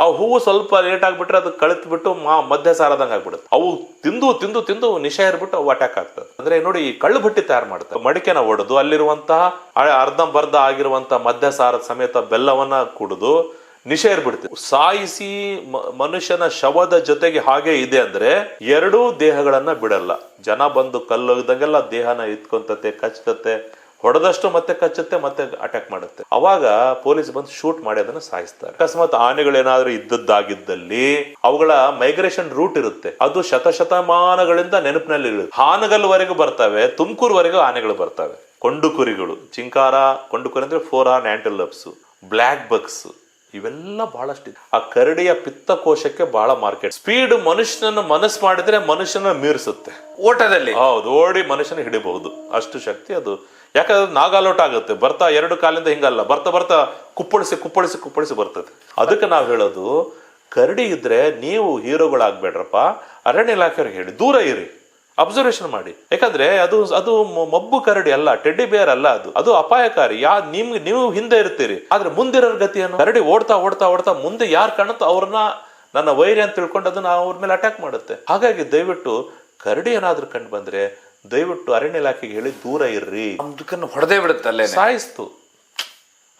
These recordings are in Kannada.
ಆ ಹೂವು ಸ್ವಲ್ಪ ಲೇಟ್ ಆಗಿಬಿಟ್ರೆ ಅದು ಕಳಿತ್ ಬಿಟ್ಟು ಮಾ ಮಧ್ಯ ಸಾರದಂಗೆ ಆಗ್ಬಿಡುತ್ತೆ. ಅವು ತಿಂದು ತಿಂದು ತಿಂದು ನಿಶ ಇರ್ಬಿಟ್ಟು ಅವು ಅಟ್ಯಾಕ್ ಆಗ್ತದೆ. ಅಂದ್ರೆ ನೋಡಿ ಈ ಕಳ್ಳು ಬಟ್ಟಿ ತಯಾರು ಮಾಡ್ತಾರೆ ಮಡಿಕೆನ ಒಡೆದು ಅಲ್ಲಿರುವಂತಹ ಅರ್ಧಂಬರ್ಧ ಆಗಿರುವಂತಹ ಮಧ್ಯ ಸಾರದ ಸಮೇತ ಬೆಲ್ಲವನ್ನ ಕುಡಿದು ನಿಶ ಇರ್ಬಿಡ್ತೀವಿ ಸಾಯಿಸಿ ಮನುಷ್ಯನ ಶವದ ಜೊತೆಗೆ ಹಾಗೆ ಇದೆ ಅಂದ್ರೆ ಎರಡೂ ದೇಹಗಳನ್ನ ಬಿಡಲ್ಲ. ಜನ ಬಂದು ಕಲ್ಲೊಯ್ದಂಗೆಲ್ಲ ದೇಹನ ಇತ್ಕೊಂತತೆ ಕಚ್ಚತತೆ ಹೊಡೆದಷ್ಟು ಮತ್ತೆ ಕಚ್ಚುತ್ತೆ ಮತ್ತೆ ಅಟ್ಯಾಕ್ ಮಾಡುತ್ತೆ. ಅವಾಗ ಪೊಲೀಸ್ ಬಂದು ಶೂಟ್ ಮಾಡಿ ಅದನ್ನ ಸಾಯಿಸ್ತಾರೆ. ಅಕಸ್ಮಾತ್ ಆನೆಗಳೇನಾದ್ರೂ ಇದ್ದದ್ದಾಗಿದ್ದಲ್ಲಿ ಅವುಗಳ ಮೈಗ್ರೇಷನ್ ರೂಟ್ ಇರುತ್ತೆ. ಅದು ಶತಶತಮಾನಗಳಿಂದ ನೆನಪಿನಲ್ಲಿ ಇರುತ್ತೆ ಹಾನಗಲ್ವರೆಗೂ ಬರ್ತವೆ ತುಮಕೂರುವರೆಗೂ ಆನೆಗಳು ಬರ್ತವೆ. ಕೊಂಡುಕುರಿಗಳು ಚಿಂಕಾರ ಕೊಂಡು ಕುರಿ ಅಂದ್ರೆ ಫೋರ್ ಆನ್ ಆಂಟಲಪ್ಸ್ ಬ್ಲ್ಯಾಕ್ ಬಕ್ಸ್ ಇವೆಲ್ಲ ಬಹಳಷ್ಟಿದೆ ಆ ಕರಡಿಯ ಪಿತ್ತಕೋಶಕ್ಕೆ ಬಹಳ ಮಾರ್ಕೆಟ್ ಸ್ಪೀಡ್ ಮನುಷ್ಯನ ಮನಸ್ಸು ಮಾಡಿದ್ರೆ ಮನುಷ್ಯನ ಮೀರಿಸುತ್ತೆ. ಓಟದಲ್ಲಿ. ಹೌದು ಓಡಿ ಮನುಷ್ಯನ ಹಿಡಿಬಹುದು. ಅಷ್ಟು ಶಕ್ತಿ ಅದು. ಯಾಕಂದ್ರೆ ನಾಗಾಲೋಟ ಆಗುತ್ತೆ. ಬರ್ತಾ ಎರಡು ಕಾಲಿಂದ ಹಿಂಗಲ್ಲ. ಬರ್ತಾ ಬರ್ತಾ ಕುಪ್ಪಳಿಸಿ ಕುಪ್ಪಳಿಸಿ ಕುಪ್ಪಳಿಸಿ ಬರ್ತದೆ. ಅದಕ್ಕೆ ನಾವು ಹೇಳೋದು, ಕರಡಿ ಇದ್ರೆ ನೀವು ಹೀರೋಗಳಾಗ್ಬೇಡ್ರಪ್ಪ. ಅರಣ್ಯ ಇಲಾಖೆಯವ್ರಿಗೆ ಹೇಳಿ, ದೂರ ಇರಿ. ಅಬ್ಸರ್ವೇಷನ್ ಮಾಡಿ. ಯಾಕಂದ್ರೆ ಅದು ಅದು ಮಬ್ಬು ಕರಡಿ ಅಲ್ಲ, ಟೆಡ್ಡಿ ಬೇರ್ ಅಲ್ಲ ಅದು. ಅದು ಅಪಾಯಕಾರಿ. ಯಾ ನಿಮ್ಗೆ ನೀವು ಹಿಂದೆ ಇರ್ತೀರಿ. ಆದ್ರೆ ಮುಂದಿರೋ ಗತಿಯನ್ನು ಕರಡಿ ಓಡ್ತಾ ಓಡ್ತಾ ಓಡ್ತಾ ಮುಂದೆ ಯಾರು ಕಾಣುತ್ತೋ ಅವ್ರನ್ನ ನನ್ನ ವೈರಿ ಅಂತ ತಿಳ್ಕೊಂಡು ಅದನ್ನ ಅವ್ರ ಮೇಲೆ ಅಟ್ಯಾಕ್ ಮಾಡುತ್ತೆ. ಹಾಗಾಗಿ ದಯವಿಟ್ಟು ಕರಡಿ ಏನಾದ್ರೂ ಕಂಡು ಬಂದ್ರೆ ದಯವಿಟ್ಟು ಅರಣ್ಯ ಇಲಾಖೆಗೆ ಹೇಳಿ ದೂರ ಇರ್ರಿ. ಅದಕ್ಕನ್ನು ಹೊಡೆದೇ ಬಿಡುತ್ತೆ ಅಲ್ಲೇ ಸಾಯಿಸ್ತು.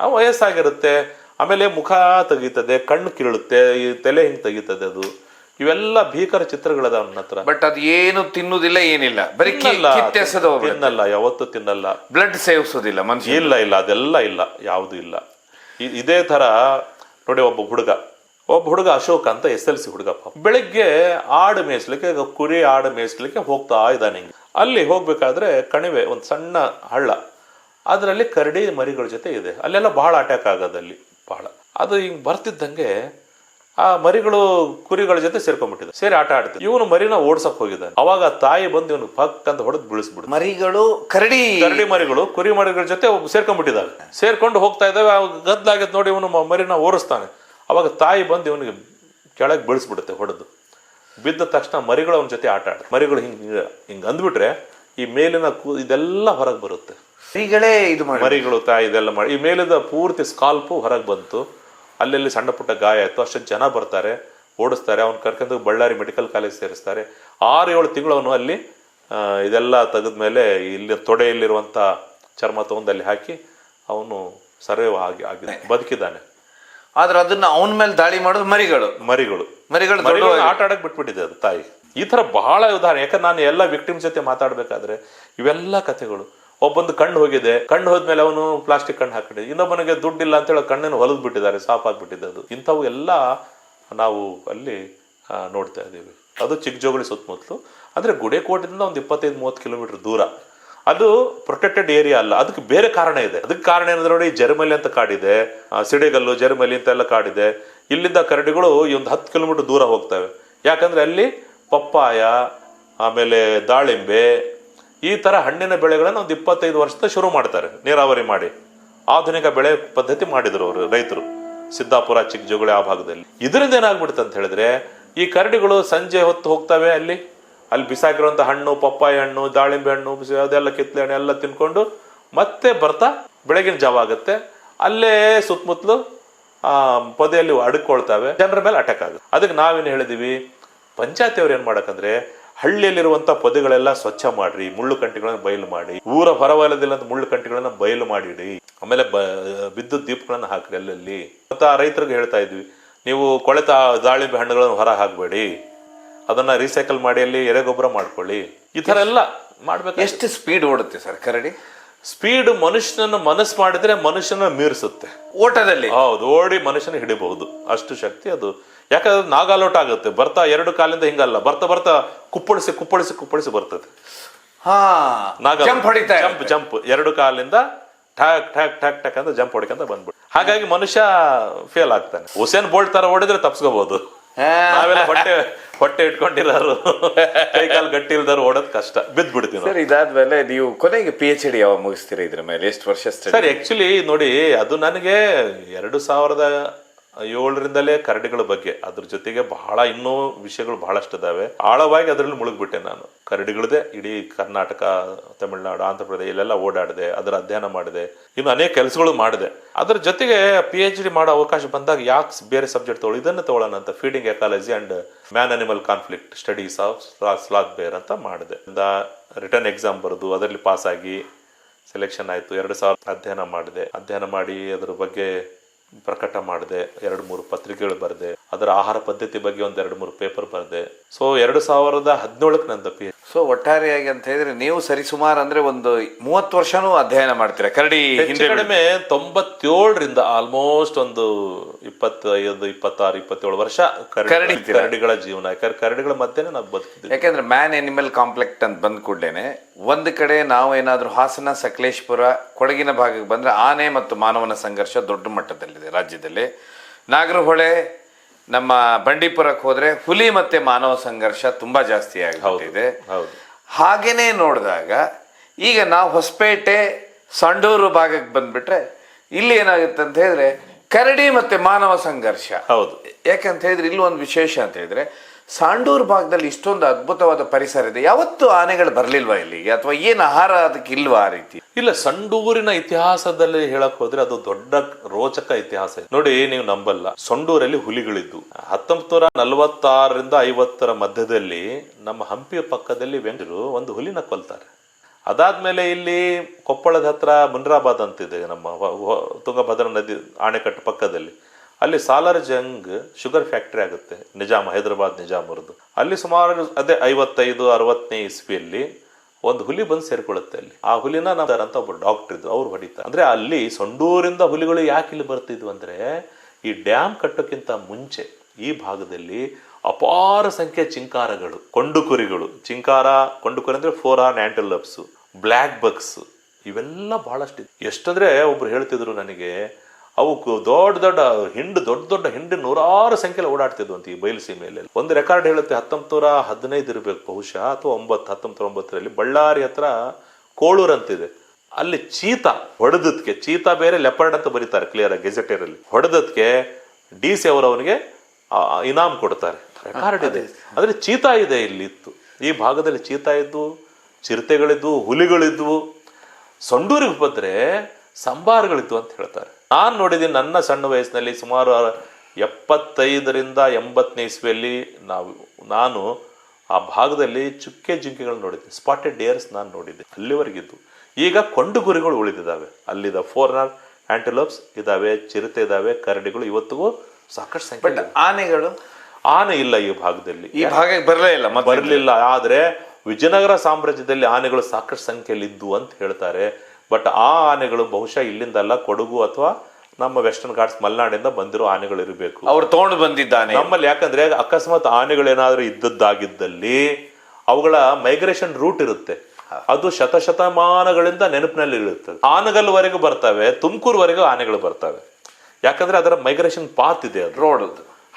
ಆ ವಯಸ್ಸಾಗಿರುತ್ತೆ ಆಮೇಲೆ ಮುಖ ತೆಗೀತದೆ ಕಣ್ಣು ಕೀಳುತ್ತೆ ಈ ತಲೆ ಹಿಂಗೆ ತೆಗೀತದೆ ಅದು? ಇವೆಲ್ಲ ಭೀಕರ ಚಿತ್ರಗಳದ ನನ್ನ ಹತ್ರ. ಬಟ್ ಅದು ಏನು ತಿನ್ನುವುದಿಲ್ಲ ಏನಿಲ್ಲ. ಬರೀ ತಿನ್ನಲ್ಲ, ಯಾವತ್ತೂ ತಿನ್ನಲ್ಲ. ಬ್ಲಡ್ ಸೇವಿಸೋದಿಲ್ಲ ಮನುಷ್ಯ ಇಲ್ಲ ಇಲ್ಲ ಅದೆಲ್ಲ ಇಲ್ಲ ಯಾವುದು ಇಲ್ಲ. ಇದೇ ತರ ನೋಡಿ ಒಬ್ಬ ಹುಡುಗ. ಒಬ್ಬ ಹುಡುಗ ಅಶೋಕ ಅಂತ ಎಸ್ ಎಲ್ ಸಿ ಹುಡುಗ. ಬೆಳಿಗ್ಗೆ ಆಡು ಮೇಯಿಸ್ಲಿಕ್ಕೆ ಕುರಿ ಆಡು ಮೇಯಿಸ್ಲಿಕ್ಕೆ ಹೋಗ್ತಾ ಇದ್ದಾನೆ ಹಿಂಗೆ. ಅಲ್ಲಿ ಹೋಗ್ಬೇಕಾದ್ರೆ ಕಣಿವೆ ಒಂದು ಸಣ್ಣ ಹಳ್ಳ. ಅದರಲ್ಲಿ ಕರಡಿ ಮರಿಗಳ ಜೊತೆ ಇದೆ. ಅಲ್ಲೆಲ್ಲ ಬಹಳ ಅಟ್ಯಾಕ್ ಆಗೋದಲ್ಲಿ ಬಹಳ. ಅದು ಹಿಂಗೆ ಬರ್ತಿದ್ದಂಗೆ ಆ ಮರಿಗಳು ಕುರಿಗಳ ಜೊತೆ ಸೇರ್ಕೊಂಡ್ಬಿಟ್ಟಿದೆ ಸೇರಿ ಆಟ ಆಡ್ತಿದ್ದೆ ಇವನು ಮರಿನ ಓಡ್ಸಕ್ ಹೋಗಿದ್ದಾನೆ. ಅವಾಗ ತಾಯಿ ಬಂದು ಇವನು ಪಕ್ ಅಂತ ಹೊಡೆದು ಬೀಳಿಸ್ಬಿಡ್ತು ಮರಿಗಳು ಕರಡಿ. ಕರಡಿ ಮರಿಗಳು ಕುರಿ ಮರಿಗಳ ಜೊತೆ ಸೇರ್ಕೊಂಡ್ಬಿಟ್ಟಿದ್ದಾವೆ ಸೇರ್ಕೊಂಡು ಹೋಗ್ತಾ ಇದ್ದಾವೆ. ಅವಾಗ ಗದ್ಲಾಗೈತೆ ನೋಡಿ ಇವನು ಮರಿನ ಓಡಿಸ್ತಾನೆ. ಅವಾಗ ತಾಯಿ ಬಂದು ಇವನಿಗೆ ಕೆಳಗೆ ಬೆಳೆಸ್ಬಿಡುತ್ತೆ ಹೊಡೆದು. ಬಿದ್ದ ತಕ್ಷಣ ಮರಿಗಳು ಅವನ ಜೊತೆ ಆಟ ಆಡ ಮರಿಗಳು ಹಿಂಗೆ ಹಿಂಗೆ ಅಂದ್ಬಿಟ್ರೆ ಈ ಮೇಲಿನ ಕೂ ಇದೆಲ್ಲ ಹೊರಗೆ ಬರುತ್ತೆ. ಶ್ರೀಗಳೇ ಇದು ಮಾಡಿ ಮರಿಗಳು ತಾಯಿ ಇದೆಲ್ಲ ಮಾಡಿ ಈ ಮೇಲಿಂದ ಪೂರ್ತಿ ಸ್ಕಾಲ್ಪು ಹೊರಗೆ ಬಂತು. ಅಲ್ಲೆಲ್ಲಿ ಸಣ್ಣ ಪುಟ್ಟ ಗಾಯ ಆಯಿತು. ಅಷ್ಟು ಜನ ಬರ್ತಾರೆ ಓಡಿಸ್ತಾರೆ ಅವ್ನು ಕರ್ಕೊಂಡು ಬಳ್ಳಾರಿ ಮೆಡಿಕಲ್ ಕಾಲೇಜ್ ಸೇರಿಸ್ತಾರೆ. ಆರು ಏಳು ತಿಂಗಳು ಅವನು ಅಲ್ಲಿ ಇದೆಲ್ಲ ಇದೆಲ್ಲ ತೆಗೆದ್ಮೇಲೆ ಇಲ್ಲಿ ತೊಡೆಯಲ್ಲಿರುವಂಥ ಚರ್ಮ ತಗೊಂಡಲ್ಲಿ ಹಾಕಿ ಅವನು ಸರ್ವೈವ್ ಆಗಿ ಆಗಿದೆ ಬದುಕಿದ್ದಾನೆ. ಆದ್ರೆ ಅದನ್ನ ಅವನ ಮೇಲೆ ದಾಳಿ ಮಾಡೋದು ಮರಿಗಳು. ಮರಿಗಳು. ಮರಿಗಳು ಆಟ ಆಡಕ್ ಬಿಟ್ಬಿಟ್ಟಿದೆ ಅದು ತಾಯಿ. ಈ ತರ ಬಹಳ ಉದಾಹರಣೆ. ಯಾಕಂದ್ರೆ ನಾನು ಎಲ್ಲ ವಿಕ್ಟಿಮ್ ಜೊತೆ ಮಾತಾಡ್ಬೇಕಾದ್ರೆ ಇವೆಲ್ಲ ಕಥೆಗಳು. ಒಬ್ಬೊಂದು ಕಣ್ಣು ಹೋಗಿದೆ. ಕಣ್ಣು ಹೋದ್ಮೇಲೆ ಅವನು ಪ್ಲಾಸ್ಟಿಕ್ ಕಣ್ಣು ಹಾಕಿದೆ ಇನ್ನೊಬ್ಬನಿಗೆ ದುಡ್ಡಿಲ್ಲ ಅಂತ ಹೇಳಿ ಕಣ್ಣನ್ನು ಹೊಲದ್ ಬಿಟ್ಟಿದ್ದಾರೆ ಸಾಫ್ ಆಗ್ಬಿಟ್ಟಿದೆ ಅದು. ಇಂಥವು ಎಲ್ಲ ನಾವು ಅಲ್ಲಿ ನೋಡ್ತಾ ಇದ್ದೀವಿ. ಅದು ಚಿಕ್ಕಜೋಗಳಿ ಸುತ್ತಮುತ್ತಲು. ಅಂದ್ರೆ ಗುಡೇಕೋಟದಿಂದ ಒಂದು ಇಪ್ಪತ್ತೈದು ಮೂವತ್ತು ಕಿಲೋಮೀಟರ್ ದೂರ. ಅದು ಪ್ರೊಟೆಕ್ಟೆಡ್ ಏರಿಯಾ ಅಲ್ಲ. ಅದಕ್ಕೆ ಬೇರೆ ಕಾರಣ ಇದೆ. ಅದಕ್ಕೆ ಕಾರಣ ಏನಂದ್ರೆ ನೋಡಿ ಜರ್ಮಲಿ ಅಂತ ಕಾಡಿದೆ ಸಿಡಿಗಲ್ಲು ಜರ್ಮಲಿ ಅಂತ ಎಲ್ಲ ಕಾಡಿದೆ ಇಲ್ಲಿಂದ ಕರಡಿಗಳು ಈ ಒಂದು ಹತ್ತು ಕಿಲೋಮೀಟರ್ ದೂರ ಹೋಗ್ತವೆ. ಯಾಕಂದ್ರೆ ಅಲ್ಲಿ ಪಪ್ಪಾಯ, ಆಮೇಲೆ ದಾಳಿಂಬೆ, ಈ ತರ ಹಣ್ಣಿನ ಬೆಳೆಗಳನ್ನು ಒಂದು ಇಪ್ಪತ್ತೈದು ವರ್ಷದ ಶುರು ಮಾಡ್ತಾರೆ, ನೀರಾವರಿ ಮಾಡಿ. ಆಧುನಿಕ ಬೆಳೆ ಪದ್ಧತಿ ಮಾಡಿದ್ರು ಅವರು ರೈತರು. ಸಿದ್ದಾಪುರ ಚಿಕ್ಕಜೋಗುಳಿ ಆ ಭಾಗದಲ್ಲಿ. ಇದರಿಂದ ಏನಾಗ್ಬಿಡುತ್ತೆ ಅಂತ ಹೇಳಿದ್ರೆ, ಈ ಕರಡಿಗಳು ಸಂಜೆ ಹೊತ್ತು ಹೋಗ್ತವೆ ಅಲ್ಲಿ? ಅಲ್ಲಿ ಬಿಸಾಕಿರುವಂತ ಹಣ್ಣು, ಪಪ್ಪಾಯಿ ಹಣ್ಣು, ದಾಳಿಂಬೆ ಹಣ್ಣು ಅದೆಲ್ಲ ಕಿತ್ಲೆ ಹಣ್ಣು ಎಲ್ಲ ತಿನ್ಕೊಂಡು ಮತ್ತೆ ಬರ್ತಾ ಬೆಳಗಿನ ಜಾವ ಆಗುತ್ತೆ. ಅಲ್ಲೇ ಸುತ್ತಮುತ್ತಲು, ಆ, ಪೊದೆಯಲ್ಲಿ ಅಡ್ಕೊಳ್ತಾವೆ. ಜನರ ಮೇಲೆ ಅಟ್ಯಾಕ್ ಆಗುತ್ತೆ. ಅದಕ್ಕೆ ನಾವೇನು ಹೇಳಿದೀವಿ? ಪಂಚಾಯತಿ ಅವ್ರು ಏನ್ ಮಾಡಕಂದ್ರೆ ಹಳ್ಳಿಯಲ್ಲಿರುವಂತ ಪೊದೆಗಳೆಲ್ಲ ಸ್ವಚ್ಛ ಮಾಡ್ರಿ, ಮುಳ್ಳು ಕಂಟಿಗಳನ್ನ ಬಯಲು ಮಾಡಿ. ಊರ ಹೊರವಲಯದಲ್ಲಿರುವಂತ ಮುಳ್ಳು ಕಂಟಿಗಳನ್ನ ಬಯಲು ಮಾಡಿಡಿ. ಆಮೇಲೆ ಬ ವಿದ್ಯುತ್ ದೀಪಗಳನ್ನ ಹಾಕ್ರಿ ಅಲ್ಲಲ್ಲಿ. ಮತ್ತೆ ಆ ರೈತರಿಗೆ ಹೇಳ್ತಾ ಇದ್ವಿ. ನೀವು ಕೊಳೆತ, ದಾಳಿಂಬೆ ಹಣ್ಣುಗಳನ್ನು ಹೊರ ಹಾಕಬೇಡಿ. ಅದನ್ನ ರೀಸೈಕಲ್ ಮಾಡಿ ಅಲ್ಲಿ ಎರೆಗೊಬ್ಬರ ಮಾಡ್ಕೊಳ್ಳಿ. ಈ ತರ ಎಲ್ಲ ಮಾಡ್ಬೇಕು ಎಷ್ಟು ಸ್ಪೀಡ್ ಓಡುತ್ತೆ ಸರ್ ಕರಡಿ? ಸ್ಪೀಡ್ ಮನುಷ್ಯನ ಮನಸ್ಸು ಮಾಡಿದ್ರೆ ಮನುಷ್ಯನ ಮೀರಿಸುತ್ತೆ. ಓಟದಲ್ಲಿ? ಹೌದು ಓಡಿ ಮನುಷ್ಯನ ಹಿಡಿಬಹುದು. ಅಷ್ಟು ಶಕ್ತಿ ಅದು. ಯಾಕಂದ್ರೆ ನಾಗಾಲೋಟ ಆಗುತ್ತೆ. ಬರ್ತಾ ಎರಡು ಕಾಲಿಂದ ಹಿಂಗಲ್ಲ. ಬರ್ತಾ ಬರ್ತಾ ಕುಪ್ಪಳಿಸಿ ಕುಪ್ಪಳಿಸಿ ಕುಪ್ಪಳಿಸಿ ಬರ್ತದೆ. ಹಾ ನಾಗಾಲ ಜಂಪ್ ಹೊಡಿತಾ ಜಂಪ್ ಜಂಪ್. ಎರಡು ಕಾಲಿಂದ ಠಾಕ್ ಠಾಕ್ ಠಾಕ್ ಠಾಕ್ ಅಂತ ಜಂಪ್ ಹೊಡ್ಕೊಂತ ಬಂದ್ಬಿಟ್ಟು ಹಾಗಾಗಿ ಮನುಷ್ಯ ಫೇಲ್ ಆಗ್ತಾನೆ. ಹುಸೇನ್ ಬೋಲ್ಟ್ ತರ ಓಡಿದ್ರೆ ತಪ್ಸ್ಕೋಬಹುದು. ನಾವೆಲ್ಲ ಹೊಟ್ಟೆ ಹೊಟ್ಟೆ ಇಟ್ಕೊಂಡಿರೋರು. ಕೈ ಕಾಲು ಗಟ್ಟಿ ಇಲ್ದಾರು ಓಡೋದ್ ಕಷ್ಟ. ಬಿದ್ದು ಬಿಡ್ತೀವಿ ಸರ್ ಇದಾದ್ಮೇಲೆ ನೀವು ಕೊನೆಗೆ ಪಿ ಎಚ್ ಡಿ ಯಾವಾಗ ಮುಗಿಸ್ತೀರಿ ಇದ್ರ ಮೇಲೆ? ಎಷ್ಟು ವರ್ಷ ಸರ್ ಆಕ್ಚುಲಿ ನೋಡಿ ಅದು ನನಗೆ ಎರಡು ಸಾವಿರದ ಏಳರಿಂದಲೇ ಕರಡಿಗಳ ಬಗ್ಗೆ. ಅದ್ರ ಜೊತೆಗೆ ಬಹಳ ಇನ್ನೂ ವಿಷಯಗಳು ಬಹಳಷ್ಟು ಇದಾವೆ ಆಳವಾಗಿ ಅದರಲ್ಲಿ ಮುಳುಗ್ಬಿಟ್ಟೆ ನಾನು. ಕರಡಿಗಳದೇ ಇಡೀ ಕರ್ನಾಟಕ, ತಮಿಳುನಾಡು, ಆಂಧ್ರ ಪ್ರದೇಶ ಇಲ್ಲೆಲ್ಲ ಓಡಾಡಿದೆ, ಅದರ ಅಧ್ಯಯನ ಮಾಡಿದೆ. ಇನ್ನು ಅನೇಕ ಕೆಲಸಗಳು ಮಾಡಿದೆ. ಅದ್ರ ಜೊತೆಗೆ ಪಿ ಎಚ್ ಡಿ ಮಾಡೋ ಅವಕಾಶ ಬಂದಾಗ ಯಾಕೆ ಬೇರೆ ಸಬ್ಜೆಕ್ಟ್ ತಗೊಳ್ಳಿ? ಇದನ್ನ ತಗೊಳ್ಳೋಣ ಅಂತ feeding ecology and man animal conflict studies of sloth bear ಅಂತ ಮಾಡಿದೆ. ರಿಟರ್ನ್ ಎಕ್ಸಾಮ್ ಬರೆದು ಅದರಲ್ಲಿ ಪಾಸ್ ಆಗಿ ಸೆಲೆಕ್ಷನ್ ಆಯಿತು. ಎರಡು ಸಾವಿರ ಅಧ್ಯಯನ ಮಾಡಿದೆ. ಅಧ್ಯಯನ ಮಾಡಿ ಅದ್ರ ಬಗ್ಗೆ ಪ್ರಕಟ ಮಾಡಿದೆ ಎರಡು ಮೂರು ಪತ್ರಿಕೆಗಳು ಬರೆದೆ. ಅದರ ಆಹಾರ ಪದ್ಧತಿ ಬಗ್ಗೆ ಒಂದು ಎರಡು ಮೂರು ಪೇಪರ್ ಬರೆದೆ. ಸೊ ಎರಡು ಸಾವಿರದ ಹದಿನೇಳಕ್ಕೆ ನಂದು ಪಿ ಸೊ ಒಟ್ಟಾರೆಯಾಗಿ ಅಂತ ಹೇಳಿದ್ರೆ ನೀವು ಸರಿಸುಮಾರು ಅಂದ್ರೆ ಒಂದು ಮೂವತ್ತು ವರ್ಷನೂ ಅಧ್ಯಯನ ಮಾಡ್ತೀರಾ? ಕರಡಿ ಕಡಿಮೆ ತೊಂಬತ್ತೇಳರಿಂದ ಆಲ್ಮೋಸ್ಟ್ ಒಂದು ಇಪ್ಪತ್ತೈದು ಇಪ್ಪತ್ತಾರು ಇಪ್ಪತ್ತೇಳು ವರ್ಷ ಕರಡಿ- ಕರಡಿ ಕರಡಿಗಳ ಜೀವನ. ಯಾಕಂದ್ರೆ ಕರಡಿಗಳ ಮಧ್ಯೆನೇ ನಾವು ಬದುಕಿದ್ವಿ ಯಾಕಂದ್ರೆ ಮ್ಯಾನ್ ಎನಿಮಲ್ ಕಾಂಪ್ಲೆಕ್ಟ್ ಅಂತ ಬಂದ ಕೂಡಲೇ ಒಂದು ಕಡೆ ನಾವು ಏನಾದ್ರು ಹಾಸನ ಸಕಲೇಶ್ಪುರ ಕೊಡಗಿನ ಭಾಗಕ್ಕೆ ಬಂದ್ರೆ ಆನೆ ಮತ್ತು ಮಾನವನ ಸಂಘರ್ಷ ದೊಡ್ಡ ಮಟ್ಟದಲ್ಲಿದೆ ರಾಜ್ಯದಲ್ಲಿ. ನಾಗರಹೊಳೆ ನಮ್ಮ ಬಂಡೀಪುರಕ್ಕೆ ಹೋದ್ರೆ ಹುಲಿ ಮತ್ತೆ ಮಾನವ ಸಂಘರ್ಷ ತುಂಬಾ ಜಾಸ್ತಿ ಆಗ್ಬಿಟ್ಟಿದೆ. ಹೌದು. ಹಾಗೇನೆ ನೋಡಿದಾಗ ಈಗ ನಾವು ಹೊಸಪೇಟೆ ಸಂಡೂರು ಭಾಗಕ್ಕೆ ಬಂದ್ಬಿಟ್ರೆ ಇಲ್ಲಿ ಏನಾಗುತ್ತೆ ಅಂತ ಹೇಳಿದ್ರೆ ಕರಡಿ ಮತ್ತೆ ಮಾನವ ಸಂಘರ್ಷ. ಹೌದು. ಯಾಕಂತ ಹೇಳಿದ್ರೆ ಇಲ್ಲಿ ಒಂದು ವಿಶೇಷ ಅಂತ ಹೇಳಿದ್ರೆ ಸಾಂಡೂರು ಭಾಗದಲ್ಲಿ ಇಷ್ಟೊಂದು ಅದ್ಭುತವಾದ ಪರಿಸರ ಇದೆ. ಯಾವತ್ತು ಆನೆಗಳು ಬರಲಿಲ್ವಾ ಇಲ್ಲಿಗೆ? ಅಥವಾ ಏನು ಆಹಾರ ಅದಕ್ಕೆ ಇಲ್ವಾ ಆ ರೀತಿ? ಇಲ್ಲ, ಸಂಡೂರಿನ ಇತಿಹಾಸದಲ್ಲಿ ಹೇಳಕ್ ಹೋದ್ರೆ ಅದು ದೊಡ್ಡ ರೋಚಕ ಇತಿಹಾಸ ಇದೆ. ನೋಡಿ, ನೀವು ನಂಬಲ್ಲ. ಸಂಡೂರಲ್ಲಿ ಹುಲಿಗಳಿದ್ದು. ಹತ್ತೊಂಬತ್ತು ನೂರ ನಲವತ್ತಾರರಿಂದ ಐವತ್ತರ ಮಧ್ಯದಲ್ಲಿ ನಮ್ಮ ಹಂಪಿಯ ಪಕ್ಕದಲ್ಲಿ ವೆಂಕಟರು ಒಂದು ಹುಲಿನ ಕೊಲ್ತಾರೆ. ಅದಾದ್ಮೇಲೆ ಇಲ್ಲಿ ಕೊಪ್ಪಳದ ಹತ್ರ ಮುನ್ರಾಬಾದ್ ಅಂತಿದೆ ನಮ್ಮ ತುಂಗಭದ್ರಾ ನದಿ ಆಣೆಕಟ್ಟು ಪಕ್ಕದಲ್ಲಿ. ಅಲ್ಲಿ ಸಾಲಾರ್ ಜಂಗ್ ಶುಗರ್ ಫ್ಯಾಕ್ಟರಿ ಆಗುತ್ತೆ, ನಿಜಾಮ್, ಹೈದರಾಬಾದ್ ನಿಜಾಮ್ ಅವ್ರದ್ದು ಅಲ್ಲಿ ಸುಮಾರು ಅದೇ ಐವತ್ತೈದು, ಅರವತ್ತನೇ ಇಸ್ವಿಯಲ್ಲಿ ಒಂದು ಹುಲಿ ಬಂದು ಸೇರ್ಕೊಳ್ಳುತ್ತೆ ಅಲ್ಲಿ. ಆ ಹುಲಿನ ಅಂತ ಒಬ್ಬ ಡಾಕ್ಟರ್ ಇದ್ರು, ಅವ್ರು ಹೊಡಿತಾರೆ. ಅಂದ್ರೆ ಅಲ್ಲಿ ಸಂಡೂರಿಂದ ಹುಲಿಗಳು ಯಾಕೆ ಇಲ್ಲಿ ಬರ್ತಿದ್ವು ಅಂದ್ರೆ, ಈ ಡ್ಯಾಮ್ ಕಟ್ಟೋಕ್ಕಿಂತ ಮುಂಚೆ ಈ ಭಾಗದಲ್ಲಿ ಅಪಾರ ಸಂಖ್ಯೆ ಚಿಂಕಾರಗಳು, ಕೊಂಡುಕುರಿಗಳು. ಚಿಂಕಾರ, ಕೊಂಡುಕುರಿ ಅಂದ್ರೆ ಫೋರ್ ಆರ್ ಆಂಟಲಪ್ಸ್ ಬ್ಲ್ಯಾಕ್ ಬಗ್ಸ್ ಇವೆಲ್ಲ ಬಹಳಷ್ಟು. ಎಷ್ಟಂದ್ರೆ ಒಬ್ರು ಹೇಳ್ತಿದ್ರು ನನಗೆ ಅವಕ್ಕೆ ದೊಡ್ಡ ದೊಡ್ಡ ಹಿಂಡು, ದೊಡ್ಡ ದೊಡ್ಡ ಹಿಂಡು ನೂರಾರು ಸಂಖ್ಯೆಯಲ್ಲಿ ಓಡಾಡ್ತಿದ್ವು ಅಂತ ಈ ಬಯಲುಸೀಮೆಯಲ್ಲಿ ಒಂದು ರೆಕಾರ್ಡ್ ಹೇಳುತ್ತೆ ಹತ್ತೊಂಬತ್ತು ನೂರ ಹದಿನೈದು ಇರಬೇಕು ಬಹುಶಃ, ಅಥವಾ ಒಂಬತ್ತು ಹತ್ತೊಂಬತ್ತು ಒಂಬತ್ತರಲ್ಲಿ. ಬಳ್ಳಾರಿ ಹತ್ರ ಕೋಳೂರ್ ಅಂತಿದೆ ಅಲ್ಲಿ ಚೀತಾ ಹೊಡೆದಕ್ಕೆ ಚೀತಾ ಬೇರೆ ಲೆಪರ್ಡ್ ಅಂತ ಬರೀತಾರೆ ಕ್ಲಿಯರ್ ಆಗಿ ಗೆಜೆಟೇರಲ್ಲಿ ಹೊಡೆದಕ್ಕೆ ಡಿ ಸಿ ಅವರು ಅವನಿಗೆ ಇನಾಮ್ ಕೊಡ್ತಾರೆ. ರೆಕಾರ್ಡ್ ಇದೆ. ಅಂದ್ರೆ ಚೀತಾ ಇದೆ ಇಲ್ಲಿ ಇತ್ತು ಈ ಭಾಗದಲ್ಲಿ ಚೀತಾ ಇದ್ವು ಚಿರತೆಗಳಿದ್ವು ಹುಲಿಗಳಿದ್ವು ಸಂಡೂರಿಗೆ ಬಂದ್ರೆ ಸಂಬಾರ್ಗಳಿದ್ವು ಅಂತ ಹೇಳ್ತಾರೆ. ನಾನು ನೋಡಿದ್ದೀನಿ ನನ್ನ ಸಣ್ಣ ವಯಸ್ಸಿನಲ್ಲಿ ಸುಮಾರು ಎಪ್ಪತ್ತೈದರಿಂದ ಎಂಬತ್ತನೇ ಇಸ್ವಿಯಲ್ಲಿ ನಾವು ನಾನು ಆ ಭಾಗದಲ್ಲಿ ಚುಕ್ಕೆ ಜಿಂಕೆಗಳು ನೋಡಿದ್ದೆ ಸ್ಪಾಟೆಡ್ ಡೇರ್ಸ್ ನಾನು ನೋಡಿದ್ದೆ ಅಲ್ಲಿವರೆಗಿದ್ದು ಈಗ ಕೊಂಡು ಗುರಿಗಳು ಉಳಿದಿದ್ದಾವೆ. ಅಲ್ಲಿದ ಫೋರ್ನರ್ ಆ್ಯಂಟಿಲೋಪ್ಸ್ ಆಂಟಿಲೋಪ್ಸ್ ಇದಾವೆ ಚಿರತೆ ಇದ್ದಾವೆ ಕರಡಿಗಳು ಇವತ್ತಿಗೂ ಸಾಕಷ್ಟು ಸಂಖ್ಯೆ ಬಟ್ ಆನೆಗಳು? ಆನೆ ಇಲ್ಲ ಈ ಭಾಗದಲ್ಲಿ. ಈ ಭಾಗಕ್ಕೆ ಬರಲೇ ಇಲ್ಲ ಬರಲಿಲ್ಲ. ಆದರೆ ವಿಜಯನಗರ ಸಾಮ್ರಾಜ್ಯದಲ್ಲಿ ಆನೆಗಳು ಸಾಕಷ್ಟು ಸಂಖ್ಯೆಯಲ್ಲಿ ಇದ್ದು ಅಂತ ಹೇಳ್ತಾರೆ. ಬಟ್ ಆ ಆನೆಗಳು ಬಹುಶಃ ಇಲ್ಲಿಂದಲ್ಲ ಕೊಡಗು ಅಥವಾ ನಮ್ಮ ವೆಸ್ಟರ್ನ್ ಘಾಟ್ಸ್ ಮಲೆನಾಡಿಂದ ಬಂದಿರೋ ಆನೆಗಳು ಇರಬೇಕು. ಅವ್ರು ತಗೊಂಡು ಬಂದಿದ್ದಾನೆ. ನಮ್ಮಲ್ಲಿ ಯಾಕಂದ್ರೆ ಅಕಸ್ಮಾತ್ ಆನೆಗಳೇನಾದ್ರೂ ಇದ್ದದ್ದಾಗಿದ್ದಲ್ಲಿ ಅವುಗಳ ಮೈಗ್ರೇಷನ್ ರೂಟ್ ಇರುತ್ತೆ. ಅದು ಶತಶತಮಾನಗಳಿಂದ ನೆನಪಿನಲ್ಲಿ ಇರುತ್ತೆ. ಆನೆಗಲ್ವರೆಗೂ ಬರ್ತವೆ ತುಮಕೂರ್ವರೆಗೂ ಆನೆಗಳು ಬರ್ತವೆ. ಯಾಕಂದ್ರೆ ಅದರ ಮೈಗ್ರೇಷನ್ ಪಾತ್ ಇದೆ ಅದು. ರೋಡ್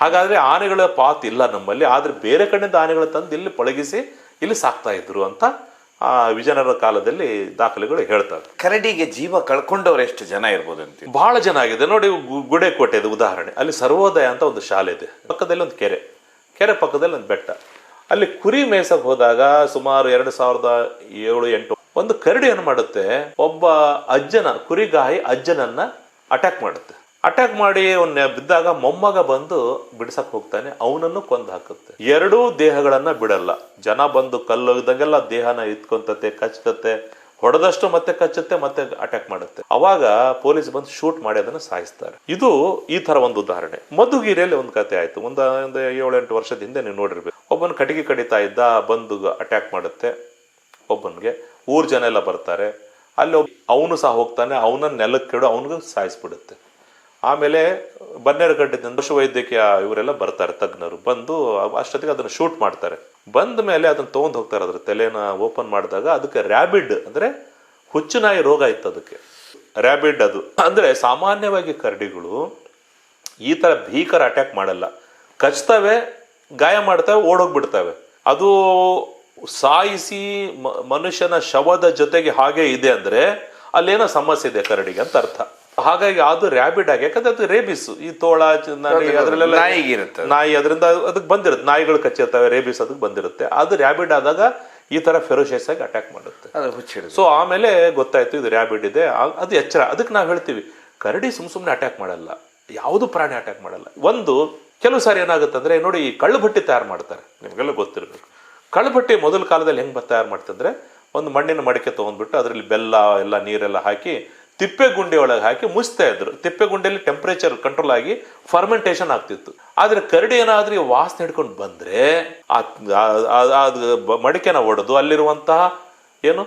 ಹಾಗಾದ್ರೆ ಆನೆಗಳ ಪಾತ್ ಇಲ್ಲ ನಮ್ಮಲ್ಲಿ ಆದ್ರೆ ಬೇರೆ ಕಡೆಯಿಂದ ಆನೆಗಳು ತಂದು ಇಲ್ಲಿ ಪಳಗಿಸಿ ಇಲ್ಲಿ ಸಾಕ್ತಾ ಇದ್ರು ಅಂತ ಆ ವಿಜಯನಗರ ಕಾಲದಲ್ಲಿ ದಾಖಲೆಗಳು ಹೇಳ್ತವೆ. ಕರಡಿಗೆ ಜೀವ ಕಳ್ಕೊಂಡವ್ರು ಎಷ್ಟು ಜನ ಇರ್ಬೋದು ಅಂತ ಬಹಳ ಜನ ಆಗಿದೆ. ನೋಡಿ ಗು- ಗುಡೇಕೋಟೆ ಇದು ಉದಾಹರಣೆ. ಅಲ್ಲಿ ಸರ್ವೋದಯ ಅಂತ ಒಂದು ಶಾಲೆ ಇದೆ. ಪಕ್ಕದಲ್ಲಿ ಒಂದು ಕೆರೆ. ಕೆರೆ ಪಕ್ಕದಲ್ಲಿ ಒಂದು ಬೆಟ್ಟ. ಅಲ್ಲಿ ಕುರಿ ಮೇಯ್ಸಕ್ ಹೋದಾಗ ಸುಮಾರು ಎರಡು ಸಾವಿರದ ಏಳು ಎಂಟು ಒಂದು ಕರಡಿ ಏನ್ ಮಾಡುತ್ತೆ. ಒಬ್ಬ ಅಜ್ಜನ ಕುರಿಗಾಯಿ ಅಜ್ಜನನ್ನ ಅಟ್ಯಾಕ್ ಮಾಡುತ್ತೆ. ಅಟ್ಯಾಕ್ ಮಾಡಿ ಅವನ್ನ ಬಿದ್ದಾಗ ಮೊಮ್ಮಗ ಬಂದು ಬಿಡ್ಸಕ್ ಹೋಗ್ತಾನೆ, ಅವನನ್ನು ಕೊಂದು ಹಾಕುತ್ತೆ. ಎರಡೂ ದೇಹಗಳನ್ನ ಬಿಡಲ್ಲ. ಜನ ಬಂದು ಕಲ್ಲೊಯ್ದಂಗೆಲ್ಲ ದೇಹನ ಇತ್ಕೊಂತತೆ, ಕಚ್ಚುತ್ತೆ. ಹೊಡೆದಷ್ಟು ಮತ್ತೆ ಕಚ್ಚುತ್ತೆ, ಮತ್ತೆ ಅಟ್ಯಾಕ್ ಮಾಡುತ್ತೆ. ಅವಾಗ ಪೊಲೀಸ್ ಬಂದು ಶೂಟ್ ಮಾಡಿ ಅದನ್ನ ಸಾಯಿಸ್ತಾರೆ. ಇದು ಈ ತರ ಒಂದು ಉದಾಹರಣೆ. ಮಧುಗಿರಿಯಲ್ಲಿ ಒಂದು ಕತೆ ಆಯ್ತು. ಒಂದು ಒಂದು ಏಳೆಂಟು ವರ್ಷದ ಹಿಂದೆ ನೀವು ನೋಡಿರ್ಬೇಕು. ಒಬ್ಬನ ಕಟಿಗೆ ಕಡಿತಾ ಇದ್ದ, ಬಂದು ಅಟ್ಯಾಕ್ ಮಾಡುತ್ತೆ. ಒಬ್ಬನಿಗೆ ಊರ್ ಜನ ಎಲ್ಲ ಬರ್ತಾರೆ. ಅಲ್ಲಿ ಅವನು ಸಹ ಹೋಗ್ತಾನೆ, ಅವನನ್ನ ನೆಲಕ್ಕೆ ಕೆಡು ಅವನಿಗೂ ಸಾಯಿಸ್ಬಿಡುತ್ತೆ. ಆಮೇಲೆ ಬನ್ನೇರುಗಡ್ಡದಿಂದ ಪಶು ವೈದ್ಯಕೀಯ ಇವರೆಲ್ಲ ಬರ್ತಾರೆ, ತಜ್ಞರು. ಬಂದು ಅಷ್ಟೊತ್ತಿಗೆ ಅದನ್ನು ಶೂಟ್ ಮಾಡ್ತಾರೆ. ಬಂದ ಮೇಲೆ ಅದನ್ನ ತೊಗೊಂಡು ಹೋಗ್ತಾರೆ ಅದ್ರ ತಲೆನ ಓಪನ್ ಮಾಡಿದಾಗ ಅದಕ್ಕೆ ರ್ಯಾಬಿಡ್ ಅಂದರೆ ಹುಚ್ಚುನಾಯಿ ರೋಗ ಇತ್ತು ಅದಕ್ಕೆ. ರ್ಯಾಬಿಡ್ ಅದು. ಅಂದರೆ ಸಾಮಾನ್ಯವಾಗಿ ಕರಡಿಗಳು ಈ ಥರ ಭೀಕರ ಅಟ್ಯಾಕ್ ಮಾಡಲ್ಲ. ಕಚ್ತವೆ, ಗಾಯ ಮಾಡ್ತವೆ, ಓಡೋಗ್ಬಿಡ್ತವೆ. ಅದು ಸಾಯಿಸಿ ಮನುಷ್ಯನ ಶವದ ಜೊತೆಗೆ ಹಾಗೆ ಇದೆ ಅಂದರೆ ಅಲ್ಲೇನೋ ಸಮಸ್ಯೆ ಇದೆ ಕರಡಿಗೆ ಅಂತ ಅರ್ಥ. ಹಾಗಾಗಿ ಅದು ರ್ಯಾಬಿಡ್ ಆಗಿ ಯಾಕಂದ್ರೆ ಅದು ರೇಬಿಸ್ ಈ ತೋಳ ಅದ್ರಲ್ಲೆಲ್ಲ ನಾಯಿಗಿರುತ್ತೆ ನಾಯಿ ಅದರಿಂದ ಅದಕ್ಕೆ ಬಂದಿರುತ್ತೆ. ನಾಯಿಗಳು ಕಚ್ಚಿರ್ತವೆ ರೇಬಿಸ್ ಅದಕ್ಕೆ ಬಂದಿರುತ್ತೆ. ಅದು ರ್ಯಾಬಿಡ್ ಆದಾಗ ಈ ತರ ಫೆರೋಷಿಯಸ್ ಆಗಿ ಅಟ್ಯಾಕ್ ಮಾಡುತ್ತೆ. ಸೊ ಆಮೇಲೆ ಗೊತ್ತಾಯ್ತು ಇದು ರ್ಯಾಬಿಡ್ ಇದೆ. ಅದು ಎಚ್ಚರ. ಅದಕ್ಕೆ ನಾವು ಹೇಳ್ತೀವಿ ಕರಡಿ ಸುಮ್ ಸುಮ್ಮನೆ ಅಟ್ಯಾಕ್ ಮಾಡಲ್ಲ. ಯಾವುದು ಪ್ರಾಣಿ ಅಟ್ಯಾಕ್ ಮಾಡಲ್ಲ. ಒಂದು ಕೆಲವು ಸಾರಿ ಏನಾಗುತ್ತೆ ಅಂದ್ರೆ ನೋಡಿ ಈ ಕಳ್ಳು ಭಟ್ಟಿ ತಯಾರು ಮಾಡ್ತಾರೆ. ನಿಮಗೆಲ್ಲ ಗೊತ್ತಿರಬೇಕು. ಕಳ್ಳು ಭಟ್ಟಿ ಮೊದಲ ಕಾಲದಲ್ಲಿ ಹೆಂಗ್ ತಯಾರು ಮಾಡ್ತಂದ್ರೆ ಒಂದು ಮಣ್ಣಿನ ಮಡಿಕೆ ತಗೊಂಡ್ಬಿಟ್ಟು ಅದರಲ್ಲಿ ಬೆಲ್ಲ ಎಲ್ಲ ನೀರೆಲ್ಲ ಹಾಕಿ ತಿಪ್ಪೆ ಗುಂಡಿ ಒಳಗೆ ಹಾಕಿ ಮುಚ್ತಾ ಇದ್ರು. ತಿಪ್ಪೆ ಗುಂಡಿಯಲ್ಲಿ ಟೆಂಪರೇಚರ್ ಕಂಟ್ರೋಲ್ ಆಗಿ ಫರ್ಮೆಂಟೇಶನ್ ಆಗ್ತಿತ್ತು. ಆದ್ರೆ ಕರಡಿ ಏನಾದ್ರೂ ವಾಸನೆ ಹಿಡ್ಕೊಂಡು ಬಂದ್ರೆ ಮಡಿಕೆನ ಒಡೆದು ಅಲ್ಲಿರುವಂತಹ ಏನು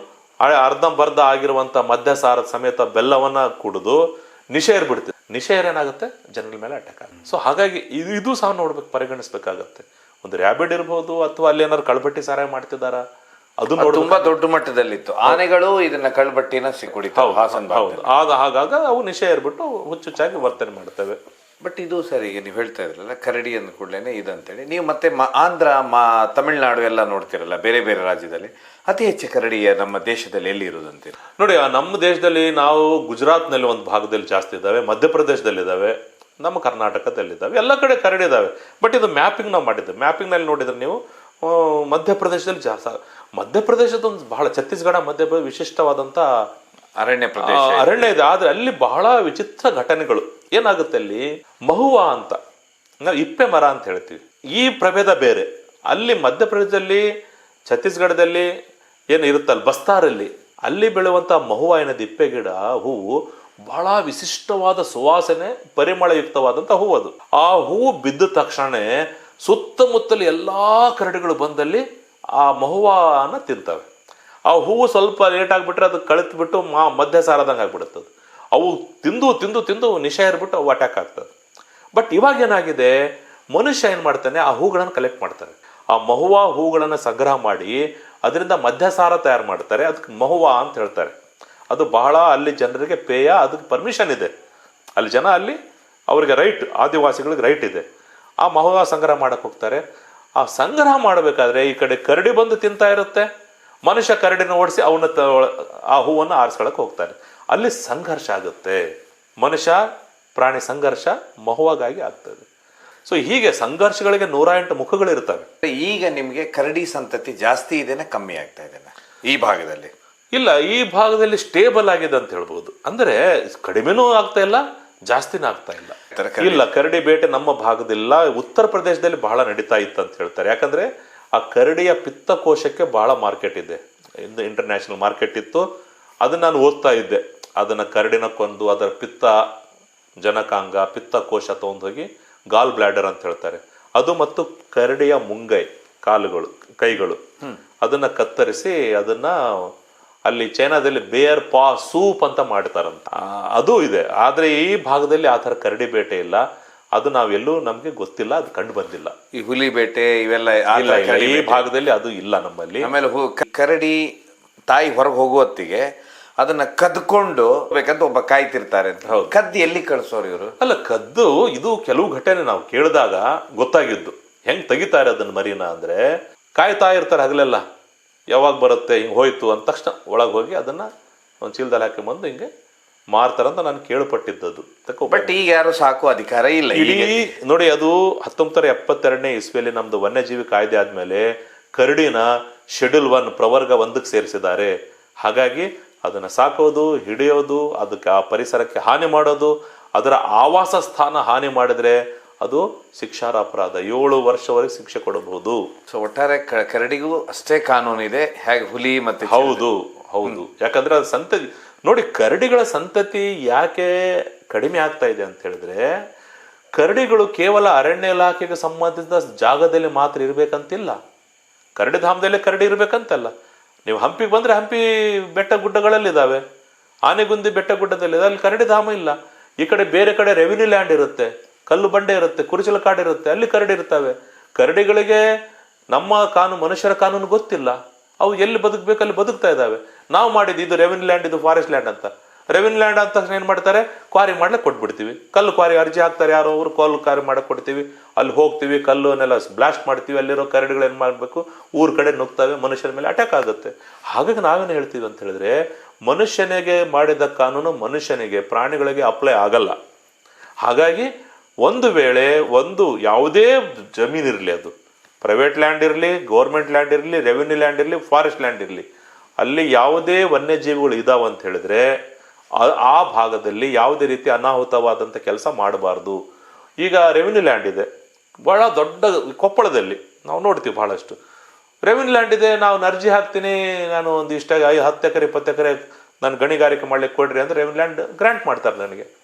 ಅರ್ಧಂಬರ್ಧ ಆಗಿರುವಂತಹ ಮದ್ಯ ಸಾರದ ಸಮೇತ ಬೆಲ್ಲವನ್ನ ಕುಡಿದು ನಿಷೇರ್ ಬಿಡ್ತಿದೆ ನಿಷೇರ್ ಏನಾಗುತ್ತೆ? ಜನಗಳ ಮೇಲೆ ಅಟ್ಯಾಕ್ ಆಗುತ್ತೆ. ಸೊ ಹಾಗಾಗಿ ಇದು ಇದು ಸಹ ನೋಡ್ಬೇಕು, ಪರಿಗಣಿಸ್ಬೇಕಾಗತ್ತೆ. ಒಂದು ರ್ಯಾಬಿಡ್ ಇರ್ಬೋದು ಅಥವಾ ಅಲ್ಲಿ ಏನಾದ್ರು ಕಳ್ಬಟ್ಟಿ ಸಾರಾಯ ಮಾಡ್ತಿದಾರ ಅದು ತುಂಬಾ ದೊಡ್ಡ ಮಟ್ಟದಲ್ಲಿತ್ತು. ಆನೆಗಳು ಇದನ್ನ ಕಳ್ಬಟ್ಟಿನ ಸಿಕ್ಕುಡಿತಾವೆ ಹಾಸನ್ ಹೌದು. ಆಗ ಹಾಗಾಗ ಅವು ನಿಶೆ ಇರ್ಬಿಟ್ಟು ಹುಚ್ಚುಚ್ಚಾಗಿ ವರ್ತನೆ ಮಾಡ್ತವೆ. ಬಟ್ ಇದು ಸರಿ ಈಗ ನೀವು ಹೇಳ್ತಾ ಇದ್ರಲ್ಲ ಕರಡಿ ಅಂದ ಕೂಡಲೇ ಇದಂತೇಳಿ. ನೀವು ಮತ್ತೆ ಮ- ಆಂಧ್ರ ಮಾ ತಮಿಳ್ನಾಡು ಎಲ್ಲ ನೋಡ್ತಿರಲ್ಲ ಬೇರೆ ಬೇರೆ ರಾಜ್ಯದಲ್ಲಿ ಅತಿ ಹೆಚ್ಚು ಕರಡಿಯ ನಮ್ಮ ದೇಶದಲ್ಲಿ ಎಲ್ಲಿ ಇರೋದಂತೀರಿ? ನೋಡಿ ನಮ್ಮ ದೇಶದಲ್ಲಿ ನಾವು ಗುಜರಾತ್ನಲ್ಲಿ ಒಂದು ಭಾಗದಲ್ಲಿ ಜಾಸ್ತಿ ಇದ್ದಾವೆ ಮಧ್ಯಪ್ರದೇಶದಲ್ಲಿ ಇದ್ದಾವೆ ನಮ್ಮ ಕರ್ನಾಟಕದಲ್ಲಿದ್ದಾವೆ ಎಲ್ಲ ಕಡೆ ಕರಡಿ ಇದ್ದಾವೆ ಬಟ್ ಇದು ಮ್ಯಾಪಿಂಗ್ ನಾವು ಮಾಡಿದ್ದು. ಮ್ಯಾಪಿಂಗ್ನಲ್ಲಿ ನೋಡಿದ್ರೆ ನೀವು ಮಧ್ಯಪ್ರದೇಶದಲ್ಲಿ ಜಾಸ್ತಿ ಮಧ್ಯಪ್ರದೇಶದ ಒಂದು ಬಹಳ ಛತ್ತೀಸ್ಗಢ ಮಧ್ಯಪ್ರದೇಶ ವಿಶಿಷ್ಟವಾದಂಥ ಅರಣ್ಯ ಪ್ರದೇಶ ಅರಣ್ಯ ಇದೆ. ಆದ್ರೆ ಅಲ್ಲಿ ಬಹಳ ವಿಚಿತ್ರ ಘಟನೆಗಳು. ಏನಾಗುತ್ತೆ ಅಲ್ಲಿ? ಮಹುವಾ ಅಂತ. ನಾವು ಇಪ್ಪೆ ಮರ ಅಂತ ಹೇಳ್ತೀವಿ. ಈ ಪ್ರಭೇದ ಬೇರೆ. ಅಲ್ಲಿ ಮಧ್ಯಪ್ರದೇಶದಲ್ಲಿ ಛತ್ತೀಸ್ಗಢದಲ್ಲಿ ಏನು ಇರುತ್ತಲ್ಲ ಬಸ್ತಾರಲ್ಲಿ ಅಲ್ಲಿ ಬೆಳೆಯುವಂತ ಮಹುವಾ ಏನದು? ಇಪ್ಪೆ ಗಿಡ ಹೂವು ಬಹಳ ವಿಶಿಷ್ಟವಾದ ಸುವಾಸನೆ ಪರಿಮಳಯುಕ್ತವಾದಂಥ ಹೂವು ಅದು ಆ ಹೂವು ಬಿದ್ದ ತಕ್ಷಣ ಸುತ್ತಮುತ್ತಲು ಎಲ್ಲಾ ಕರಡಿಗಳು ಬಂದಲ್ಲಿ ಆ ಮಹುವಾನ ತಿಂತವೆ. ಆ ಹೂವು ಸ್ವಲ್ಪ ಲೇಟ್ ಆಗಿಬಿಟ್ರೆ ಅದು ಕಳಿತು ಬಿಟ್ಟು ಮಾ ಮಧ್ಯ ಸಾರದಂಗೆ ಆಗ್ಬಿಡುತ್ತದೆ. ಅವು ತಿಂದು ತಿಂದು ತಿಂದು ನಿಶೆ ಇರ್ಬಿಟ್ಟು ಅವು ಅಟ್ಯಾಕ್ ಆಗ್ತದೆ. ಬಟ್ ಇವಾಗ ಏನಾಗಿದೆ? ಮನುಷ್ಯ ಏನು ಮಾಡ್ತಾನೆ? ಆ ಹೂಗಳನ್ನು ಕಲೆಕ್ಟ್ ಮಾಡ್ತಾರೆ ಆ ಮಹುವಾ ಹೂಗಳನ್ನು ಸಂಗ್ರಹ ಮಾಡಿ ಅದರಿಂದ ಮಧ್ಯಸಾರ ತಯಾರು ಮಾಡ್ತಾರೆ. ಅದಕ್ಕೆ ಮಹುವಾ ಅಂತ ಹೇಳ್ತಾರೆ. ಅದು ಬಹಳ ಅಲ್ಲಿ ಜನರಿಗೆ ಪೇಯ, ಅದಕ್ಕೆ ಪರ್ಮಿಷನ್ ಇದೆ. ಅಲ್ಲಿ ಜನ ಅಲ್ಲಿ ಅವರಿಗೆ ರೈಟ್ ಆದಿವಾಸಿಗಳಿಗೆ ರೈಟ್ ಇದೆ. ಆ ಮಹುವಾ ಸಂಗ್ರಹ ಮಾಡಕ್ಕೆ ಹೋಗ್ತಾರೆ. ಆ ಸಂಗ್ರಹ ಮಾಡಬೇಕಾದ್ರೆ ಈ ಕಡೆ ಕರಡಿ ಬಂದು ತಿಂತಾ ಇರುತ್ತೆ. ಮನುಷ್ಯ ಕರಡಿನ ಓಡಿಸಿ ಅವನ ಆ ಹೂವನ್ನು ಆರಿಸ್ಕೊಳಕ್ಕೆ ಹೋಗ್ತಾನೆ. ಅಲ್ಲಿ ಸಂಘರ್ಷ ಆಗುತ್ತೆ. ಮನುಷ್ಯ ಪ್ರಾಣಿ ಸಂಘರ್ಷ ಮಹುವಾಗಿ ಆಗ್ತದೆ. ಸೊ ಹೀಗೆ ಸಂಘರ್ಷಗಳಿಗೆ ನೂರ ಎಂಟು ಮುಖಗಳಿರ್ತವೆ ಈಗ ನಿಮಗೆ ಕರಡಿ ಸಂತತಿ ಜಾಸ್ತಿ ಇದೇನೆ ಕಮ್ಮಿ ಆಗ್ತಾ ಇದೆ ಈ ಭಾಗದಲ್ಲಿ? ಇಲ್ಲ ಈ ಭಾಗದಲ್ಲಿ ಸ್ಟೇಬಲ್ ಆಗಿದೆ ಅಂತ ಹೇಳ್ಬೋದು. ಅಂದ್ರೆ ಕಡಿಮೆನೂ ಆಗ್ತಾ ಇಲ್ಲ ಜಾಸ್ತಿನೂ ಆಗ್ತಾ ಇಲ್ಲ. ಇಲ್ಲ ಕರಡಿ ಬೇಟೆ ನಮ್ಮ ಭಾಗದಿಲ್ಲ ಉತ್ತರ ಪ್ರದೇಶದಲ್ಲಿ ಬಹಳ ನಡೀತಾ ಇತ್ತು ಅಂತ ಹೇಳ್ತಾರೆ. ಯಾಕಂದ್ರೆ ಆ ಕರಡಿಯ ಪಿತ್ತಕೋಶಕ್ಕೆ ಬಹಳ ಮಾರ್ಕೆಟ್ ಇದೆ. ಇಂಟರ್ನ್ಯಾಷನಲ್ ಮಾರ್ಕೆಟ್ ಇತ್ತು. ಅದನ್ನ ನಾನು ಓದ್ತಾ ಇದ್ದೆ. ಅದನ್ನ ಕರಡಿನ ಕೊಂದು ಅದರ ಪಿತ್ತ ಜನಕಾಂಗ ಪಿತ್ತಕೋಶ ತಗೊಂಡು ಹೋಗಿ ಗಾಲ್ ಬ್ಲಾಡರ್ ಅಂತ ಹೇಳ್ತಾರೆ. ಅದು ಮತ್ತು ಕರಡಿಯ ಮುಂಗೈ ಕಾಲುಗಳು ಕೈಗಳು. ಅದನ್ನ ಕತ್ತರಿಸಿ ಅದನ್ನ ಅಲ್ಲಿ ಚೈನಾದಲ್ಲಿ ಬೇರ್ ಪಾ ಸೂಪ್ ಅಂತ ಮಾಡ್ತಾರಂತ. ಅದು ಇದೆ. ಆದ್ರೆ ಈ ಭಾಗದಲ್ಲಿ ಆ ಥರ ಕರಡಿ ಬೇಟೆ ಇಲ್ಲ. ಅದು ನಾವೆಲ್ಲೂ ನಮಗೆ ಗೊತ್ತಿಲ್ಲ ಅದು ಕಂಡು ಬಂದಿಲ್ಲ. ಈ ಹುಲಿ ಬೇಟೆ ಇವೆಲ್ಲ ಆ ಇಲ್ಲ ಇಲ್ಲ. ಈ ಭಾಗದಲ್ಲಿ ಅದು ಇಲ್ಲ ನಮ್ಮಲ್ಲಿ. ಆಮೇಲೆ ಹು- ಕರಡಿ ತಾಯಿ ಹೊರಗೆ ಹೋಗುವತ್ತಿಗೆ ಅದನ್ನ ಕದ್ಕೊಂಡು ಬೇಕಂತ ಒಬ್ಬ ಕಾಯ್ತಿರ್ತಾರೆ ಅಂತ. ಕದ್ದು ಎಲ್ಲಿ ಕಳ್ಸೋರು ಇವರು? ಅಲ್ಲ ಕದ್ದು ಇದು ಕೆಲವು ಘಟನೆ ನಾವು ಕೇಳಿದಾಗ ಗೊತ್ತಾಗಿದ್ದು. ಹೆಂಗ್ ತೆಗಿತಾರೆ ಅದನ್ನ ಮರಿನ ಅಂದ್ರೆ ಕಾಯ್ತಾ ಇರ್ತಾರೆ ಹಗಲೆಲ್ಲ. ಯಾವಾಗ ಬರುತ್ತೆ ಹಿಂಗೆ ಹೋಯಿತು ಅಂದ ತಕ್ಷಣ ಒಳಗೆ ಹೋಗಿ ಅದನ್ನು ಒಂದು ಚೀಲದಲ್ಲಿ ಹಾಕಿ ಬಂದು ಹಿಂಗೆ ಮಾರ್ತಾರಂತ ನಾನು ಕೇಳ್ಪಟ್ಟಿದ್ದದು ತಕೊ ಬಟ್ ಈಗ ಯಾರು ಸಾಕು ಅಧಿಕಾರ ಇಲ್ಲ. ಇಡೀ ನೋಡಿ ಅದು ಹತ್ತೊಂಬತ್ತರ ಎಪ್ಪತ್ತೆರಡನೇ ಇಸ್ವಿಯಲ್ಲಿ ನಮ್ದು ವನ್ಯಜೀವಿ ಕಾಯ್ದೆ ಆದಮೇಲೆ ಕರಡಿನ ಶೆಡ್ಯೂಲ್ ಒನ್ ಪ್ರವರ್ಗ ಒಂದಕ್ಕೆ ಸೇರಿಸಿದ್ದಾರೆ. ಹಾಗಾಗಿ ಅದನ್ನು ಸಾಕೋದು ಹಿಡಿಯೋದು ಅದಕ್ಕೆ ಆ ಪರಿಸರಕ್ಕೆ ಹಾನಿ ಮಾಡೋದು ಅದರ ಆವಾಸ ಸ್ಥಾನ ಹಾನಿ ಮಾಡಿದ್ರೆ ಅದು ಶಿಕ್ಷಾರ ಅಪರಾಧ ಏಳು ವರ್ಷವರೆಗೆ ಶಿಕ್ಷೆ ಕೊಡಬಹುದು. ಸೊ ಒಟ್ಟಾರೆ ಕರಡಿಗೂ ಅಷ್ಟೇ ಕಾನೂನು ಇದೆ ಹೇಗೆ ಹುಲಿ ಮತ್ತೆ ಹೌದು ಹೌದು. ಯಾಕಂದ್ರೆ ಅದು ಸಂತತಿ ನೋಡಿ ಕರಡಿಗಳ ಸಂತತಿ ಯಾಕೆ ಕಡಿಮೆ ಆಗ್ತಾ ಇದೆ ಅಂತ ಹೇಳಿದ್ರೆ ಕರಡಿಗಳು ಕೇವಲ ಅರಣ್ಯ ಇಲಾಖೆಗೆ ಸಂಬಂಧಿಸಿದ ಜಾಗದಲ್ಲಿ ಮಾತ್ರ ಇರಬೇಕಂತಿಲ್ಲ. ಕರಡಿ ಧಾಮದಲ್ಲಿ ಕರಡಿ ಇರಬೇಕಂತಲ್ಲ. ನೀವು ಹಂಪಿಗೆ ಬಂದರೆ ಹಂಪಿ ಬೆಟ್ಟ ಗುಡ್ಡಗಳಲ್ಲಿ ಇದಾವೆ ಆನೆಗುಂದಿ ಬೆಟ್ಟ ಗುಡ್ಡದಲ್ಲಿ ಅಲ್ಲಿ ಕರಡಿ ಧಾಮ ಇಲ್ಲ. ಈ ಕಡೆ ಬೇರೆ ಕಡೆ ರೆವಿನ್ಯೂ ಲ್ಯಾಂಡ್ ಇರುತ್ತೆ. ಕಲ್ಲು ಬಂಡೆ ಇರುತ್ತೆ, ಕುರುಚಲ ಕಾಡು ಇರುತ್ತೆ, ಅಲ್ಲಿ ಕರಡಿ ಇರ್ತವೆ. ಕರಡಿಗಳಿಗೆ ನಮ್ಮ ಕಾನೂನು ಮನುಷ್ಯರ ಕಾನೂನು ಗೊತ್ತಿಲ್ಲ. ಅವು ಎಲ್ಲಿ ಬದುಕಬೇಕು ಅಲ್ಲಿ ಬದುಕ್ತಾ ಇದ್ದಾವೆ. ನಾವು ಮಾಡಿದ್ದು ಇದು ರೆವಿನ್ಯೂ ಲ್ಯಾಂಡ್ ಇದು ಫಾರೆಸ್ಟ್ ಲ್ಯಾಂಡ್ ಅಂತ. ರೆವಿನ್ಯೂ ಲ್ಯಾಂಡ್ ಅಂತ ಏನು ಮಾಡ್ತಾರೆ? ಕ್ವಾರಿ ಮಾಡ್ಲಿಕ್ಕೆ ಕೊಟ್ಬಿಡ್ತೀವಿ. ಕಲ್ಲು ಕ್ವಾರಿ ಅರ್ಜಿ ಹಾಕ್ತಾರೆ ಯಾರೋ ಅವರು, ಕಲ್ಲು ಕ್ವಾರಿ ಮಾಡಕ್ಕೆ ಕೊಡ್ತೀವಿ. ಅಲ್ಲಿ ಹೋಗ್ತೀವಿ ಕಲ್ಲುನೆಲ್ಲ ಬ್ಲಾಸ್ಟ್ ಮಾಡ್ತೀವಿ, ಅಲ್ಲಿರೋ ಕರಡಿಗಳು ಏನು ಮಾಡಬೇಕು? ಊರ್ ಕಡೆ ನುಗ್ತವೆ ಮನುಷ್ಯರ ಮೇಲೆ ಅಟ್ಯಾಕ್ ಆಗುತ್ತೆ. ಹಾಗಾಗಿ ನಾವೇನು ಹೇಳ್ತೀವಿ ಅಂತ ಹೇಳಿದ್ರೆ, ಮನುಷ್ಯನಿಗೆ ಮಾಡಿದ ಕಾನೂನು ಮನುಷ್ಯನಿಗೆ, ಪ್ರಾಣಿಗಳಿಗೆ ಅಪ್ಲೈ ಆಗಲ್ಲ. ಹಾಗಾಗಿ ಒಂದು ವೇಳೆ ಒಂದು ಯಾವುದೇ ಜಮೀನು ಜಮೀನಿರಲಿ ಅದು. ಪ್ರೈವೇಟ್ ಲ್ಯಾಂಡ್ ಇರಲಿ ಗೌರ್ಮೆಂಟ್ ಲ್ಯಾಂಡ್ ಇರಲಿ ರೆವಿನ್ಯೂ ಲ್ಯಾಂಡ್ ಇರಲಿ ಫಾರೆಸ್ಟ್ ಲ್ಯಾಂಡ್ ಇರಲಿ. ಅಲ್ಲಿ ಯಾವುದೇ ವನ್ಯಜೀವಿಗಳು ಇದಾವೆ ಅಂತ ಹೇಳಿದ್ರೆ, ಆ- ಭಾಗದಲ್ಲಿ ಯಾವುದೇ ರೀತಿ ಅನಾಹುತವಾದಂಥ ಕೆಲಸ ಮಾಡಬಾರ್ದು. ಈಗ ರೆವಿನ್ಯೂ ಲ್ಯಾಂಡ್ ಇದೆ. ಬಹಳ ದೊಡ್ಡ ಕೊಪ್ಪಳದಲ್ಲಿ, ನಾವು ನೋಡ್ತೀವಿ ಬಹಳಷ್ಟು. ರೆವಿನ್ಯೂ ಲ್ಯಾಂಡ್ ಇದೆ, ನಾವು ಅರ್ಜಿ ಹಾಕ್ತೀನಿ, ನಾನು ಒಂದು ಇಷ್ಟ ಐದು, ಹತ್ತು ಎಕರೆ, ಇಪ್ಪತ್ತು ಎಕರೆ ನಾನು ಗಣಿಗಾರಿಕೆ ಮಾಡ್ಲಿಕ್ಕೆ ಕೊಡ್ರಿ ಅಂದ್ರೆ ರೆವಿನ್ಯೂ ಲ್ಯಾಂಡ್ ಗ್ರ್ಯಾಂಟ್ ಮಾಡ್ತಾರೆ ನನಗೆ.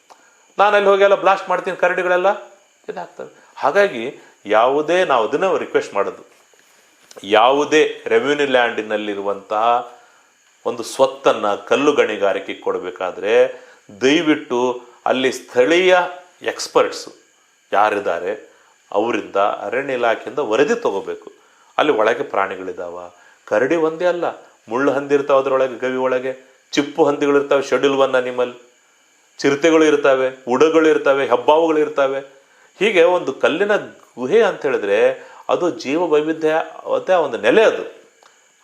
ನಾನು ಅಲ್ಲಿ ಹೋಗಿ ಎಲ್ಲ ಬ್ಲಾಸ್ಟ್ ಮಾಡ್ತೀನಿ, ಕರಡಿಗಳೆಲ್ಲ. ಇದಾಗ್ತವೆ ಹಾಗಾಗಿ ಯಾವುದೇ ನಾವು ಅದನ್ನ ರಿಕ್ವೆಸ್ಟ್ ಮಾಡೋದು. ಯಾವುದೇ ರೆವಿನ್ಯೂ ಲ್ಯಾಂಡಿನಲ್ಲಿರುವಂತಹ ಒಂದು ಸ್ವತ್ತನ್ನು ಕಲ್ಲು ಗಣಿಗಾರಿಕೆ ಕೊಡಬೇಕಾದ್ರೆ ದಯವಿಟ್ಟು ಅಲ್ಲಿ ಸ್ಥಳೀಯ ಎಕ್ಸ್ಪರ್ಟ್ಸು ಯಾರಿದ್ದಾರೆ, ಅವರಿಂದ ಅರಣ್ಯ ಇಲಾಖೆಯಿಂದ ವರದಿ ತಗೋಬೇಕು. ಅಲ್ಲಿ ಒಳಗೆ ಪ್ರಾಣಿಗಳಿದ್ದಾವೆ ಕರಡಿ ಒಂದೇ ಅಲ್ಲ. ಮುಳ್ಳು ಹಂದಿ ಇರ್ತಾವೆ ಅದರೊಳಗೆ, ಗವಿ ಒಳಗೆ. ಚಿಪ್ಪು ಹಂದಿಗಳಿರ್ತಾವೆ ಶೆಡ್ಯೂಲ್ ಒನ್ ಅನಿಮಲ್ ಚಿರತೆಗಳು ಇರ್ತವೆ, ಉಡಗಳು ಇರ್ತವೆ, ಹೆಬ್ಬಾವುಗಳು ಇರ್ತವೆ. ಹೀಗೆ ಒಂದು ಕಲ್ಲಿನ ಗುಹೆ ಅಂತ ಹೇಳಿದ್ರೆ ಅದು ಜೀವ ವೈವಿಧ್ಯ ಒಂದು ನೆಲೆ ಅದು.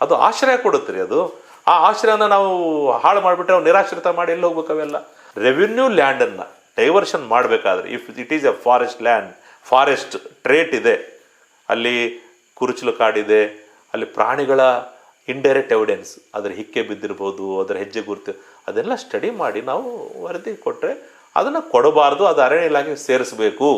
ಅದು ಆಶ್ರಯ ಕೊಡುತ್ತೆ ರೀ ಅದು. ಆ ಆಶ್ರಯನ ನಾವು ಹಾಳು ಮಾಡಿಬಿಟ್ರೆ ನಾವು ನಿರಾಶ್ರಿತ ಮಾಡಿ ಎಲ್ಲಿ ಹೋಗ್ಬೇಕು ಅವೆಲ್ಲ? ರೆವಿನ್ಯೂ ಲ್ಯಾಂಡನ್ನು ಡೈವರ್ಷನ್ ಮಾಡಬೇಕಾದ್ರೆ if it is a forest land forest tract ಇದೆ. ಅಲ್ಲಿ ಕುರುಚಲು ಕಾಡಿದೆ, ಅಲ್ಲಿ ಪ್ರಾಣಿಗಳ ಇಂಡೈರೆಕ್ಟ್ ಎವಿಡೆನ್ಸ್ ಅದರ ಹಿಕ್ಕೆ ಬಿದ್ದಿರ್ಬೋದು, ಅದರ ಹೆಜ್ಜೆ ಗುರುತು. ಅದೆಲ್ಲ ಸ್ಟಡಿ ಮಾಡಿ ನಾವು ವರದಿ ಕೊಟ್ಟರೆ ಅದನ್ನು ಕೊಡಬಾರ್ದು ಅದು ಅರಣ್ಯ ಇಲಾಖೆಗೆ ಸೇರಿಸಬೇಕು.